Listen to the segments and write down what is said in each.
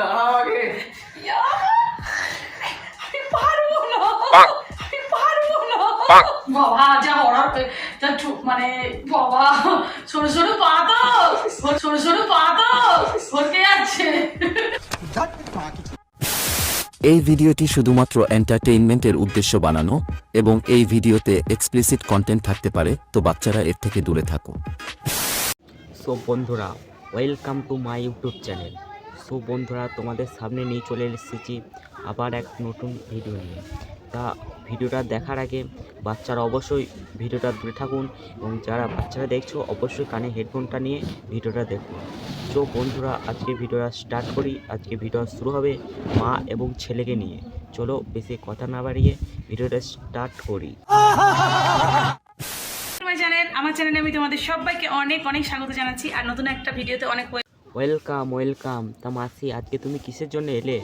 দাঁড়াও আগে। ইয়া, আমি পারব না। আমি পারব না। বাবা যা হরার যা মানে বাবা সরু সরু পা তো। সরু সরু পা তো। ভরকে যাচ্ছে। এই ভিডিওটি শুধুমাত্র এন্টারটেইনমেন্টের উদ্দেশ্য বানানো এবং এই ভিডিওতে এক্সপ্লিসিট কন্টেন্ট থাকতে পারে তো বাচ্চারা এর থেকে দূরে থাকো। সো বন্ধুরা welcome to my YouTube channel so বন্ধুরা, তোমাদের সামনে নিয়ে চলে এসেছি আবার এক নতুন ভিডিও নিয়ে। তা ভিডিওটা দেখার আগে বাচ্চারা অবশ্যই ভিডিওটা দূরে থাকুন এবং যারা বাচ্চারা দেখছ, অবশ্যই কানে হেডফোনটা নিয়ে ভিডিওটা দেখুন তো বন্ধুরা, আজকে ভিডিওটা স্টার্ট করি। আজকে ভিডিও শুরু হবে মা এবং ছেলেকে নিয়ে। চলো বেশি কথা না বাড়িয়ে ভিডিওটা স্টার্ট করি। আমার চ্যানেলে আমি তোমাদের সবাইকে অনেক অনেক স্বাগত জানাচ্ছি। আর নতুন একটা ভিডিওতে অনেক ওয়েলকাম ওয়েলকাম তা মাসি আজকে তুমি কিসের জন্য এলে?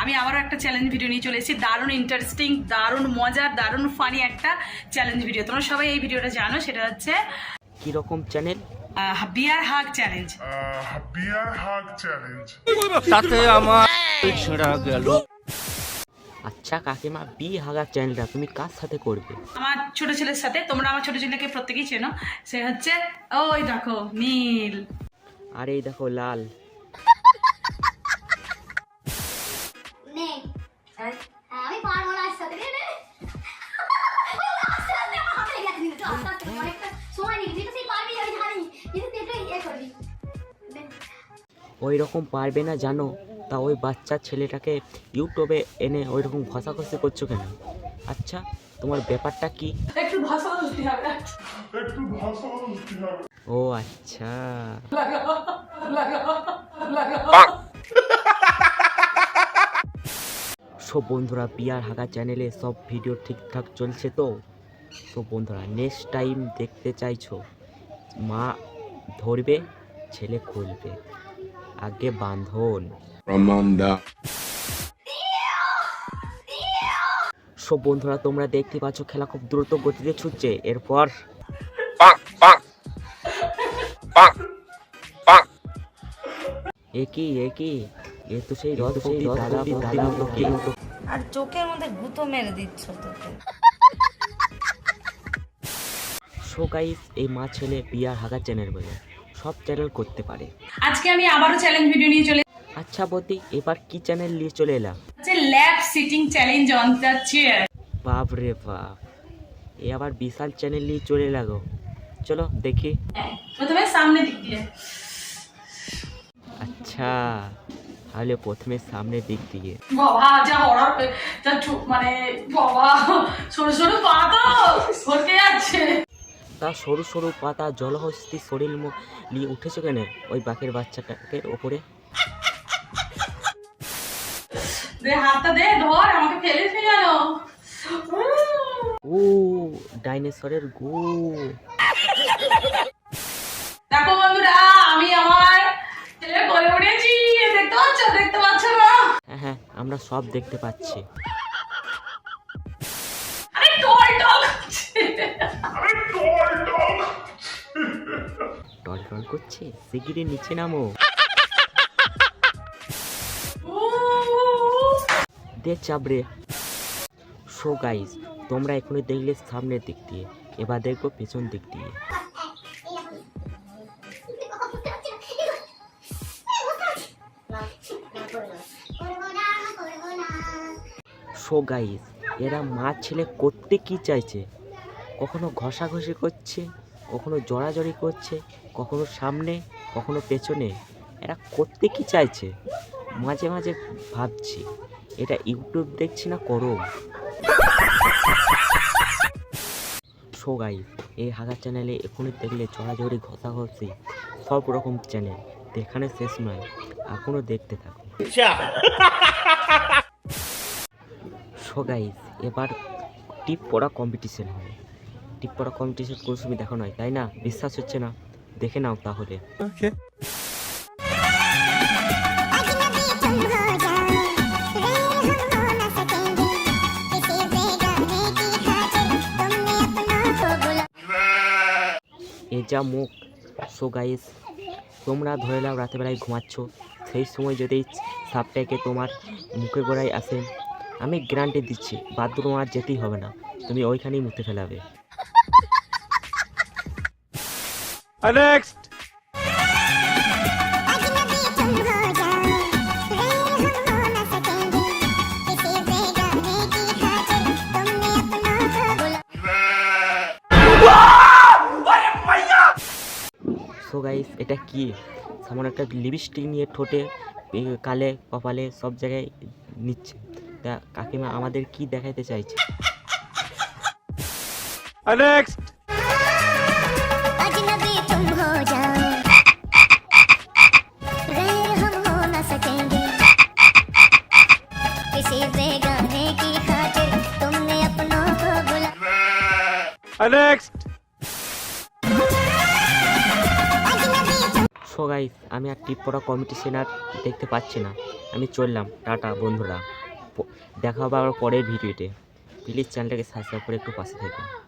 আমি আবারও একটা চ্যালেঞ্জ ভিডিও নিয়ে চলে এসেছি। দারুণ ইন্টারেস্টিং দারুণ মজার দারুণ ফানি একটা চ্যালেঞ্জ ভিডিও তোমরা সবাই এই ভিডিওটা জানো সেটা হচ্ছে কীরকম channel bear hug challenge uh, beer hug challenge. আচ্ছা কাকিমা বি হাগার চ্যানেলটা তুমি কার সাথে করবে? আমার ছোট ছেলের সাথে তোমরা আমার ছোট ছেলেকে প্রত্যেকেই চেনো। সে হচ্ছে ওই দেখো নীল। আর এই দেখো লাল। নে। হ্যাঁ? নে। ওই রকম পারবে না জানো? তা ওই বাচ্চা ছেলেটাকে ইউটিউবে এনে ওই রকম ঘষাঘষি করছ কেন? আচ্ছা তোমার ব্যাপারটা কি? একটু ভাষা একটু ভাষা ও আচ্ছা। সব বন্ধুরা বিয়ার হাগা চ্যানেলে সব ভিডিও ঠিকঠাক চলছে তো? সব বন্ধুরা নেক্সট টাইম দেখতে চাইছো মা ধরবে ছেলে খুলবে। আগে বাঁধন. সব বন্ধুরা তোমরা দেখতে পাচ্ছ খেলা খুব দ্রুত গতিতে ছুটছে। এরপর একই একই এ তো সেই রথ সেই দাদা দাদা আর চোখের মধ্যে গুঁতো মেরে দিচ্ছ তোকে। সো গাইস এই মা ছেলে বিয়ার হাগা চ্যানেল বলে। সব চ্যানেল করতে পারে। আজকে আমি আবারও চ্যালেঞ্জ ভিডিও নিয়ে চলে আচ্ছা বৌদি এবার কি চ্যানেল নিয়ে চলে এলাম? হচ্ছে lap sitting challenge on the chair বাপ রে বাপ। এ আবার বিশাল চ্যানেল নিয়ে চলে লাগো চলো দেখি প্রথমে সামনে দিক দিয়ে আচ্ছা তাহলে প্রথমে সামনের দিক দিয়ে বাবা যা হরার যা মানে বাবা সরু সরু পা তো ভরকে যাচ্ছে তা সরু সরু পাতা জলহস্তি শরীর নিয়ে উঠেছে কেন ওই বাঘের বাচ্চাটাকে ওপরে দে হাতটা দে ধর আমাকে ফেলে ফেলে ও ডাইনোসরের গু দেখো বন্ধুরা আমি আমার ছেলে করে উঠেছি দেখতে পাচ্ছ দেখতে পাচ্ছ না হ্যাঁ হ্যাঁ আমরা সব দেখতে পাচ্ছি। আরে টল টল করছে। শিগগিরই নিচে নামো। দে চাবড়ে। শো গাইস তোমরা এখনই দেখলে সামনের দিক দিয়ে এবার দেখব পেছন দিক দিয়ে। শো গাইস, এরা মা ছেলে করতে কি চাইছে? কখনো ঘষাঘষি করছে, কখনো জড়াজড়ি করছে, কখনো সামনে, কখনো পেছনে। এরা করতে কি চাইছে? মাঝে মাঝে ভাবছি, এটা ইউটিউব দেখছি না করো। শো গাইস, এই হাগা চ্যানেলে এখনই দেখলে জড়াজড়ি, ঘষাঘষি, সব রকম চ্যানেল। দেখানে শেষ নয়, এখনও দেখতে থাকো। সো গাইস এবার টিপ পড়া কম্পিটিশন হবে। টিপ পড়া কম্পিটিশন কোনো সময় দেখো নয় তাই না? বিশ্বাস হচ্ছে না? দেখে নাও তাহলে। এ যা মুখ। সো গাইস তোমরা ধরে নাও রাতেবেলায় ঘুমাচ্ছ। সেই সময় যদি সাপটাকে তোমার মুখে গোড়ায় আসে আমি গ্যারান্টি দিচ্ছি বাথরুম আর যেতেই হবে না। তুমি ওইখানেই মুতে ফেলাবে। সো গাইস এটা কি? সামনে একটা লিপস্টিক নিয়ে ঠোঁটে কালে কপালে সব জায়গায় নিচ্ছে। কাকিমা আমাদের কি দেখাইতে চাইছে? আমি আর টিপ পড়া কমিটি সেনার দেখতে পাচ্ছি না। আমি চললাম টাটা বন্ধুরা। দেখা হবে আবার পরের ভিডিওতে। প্লিজ চ্যানেলটাকে সাবস্ক্রাইব করে একটু পাশে থাকুন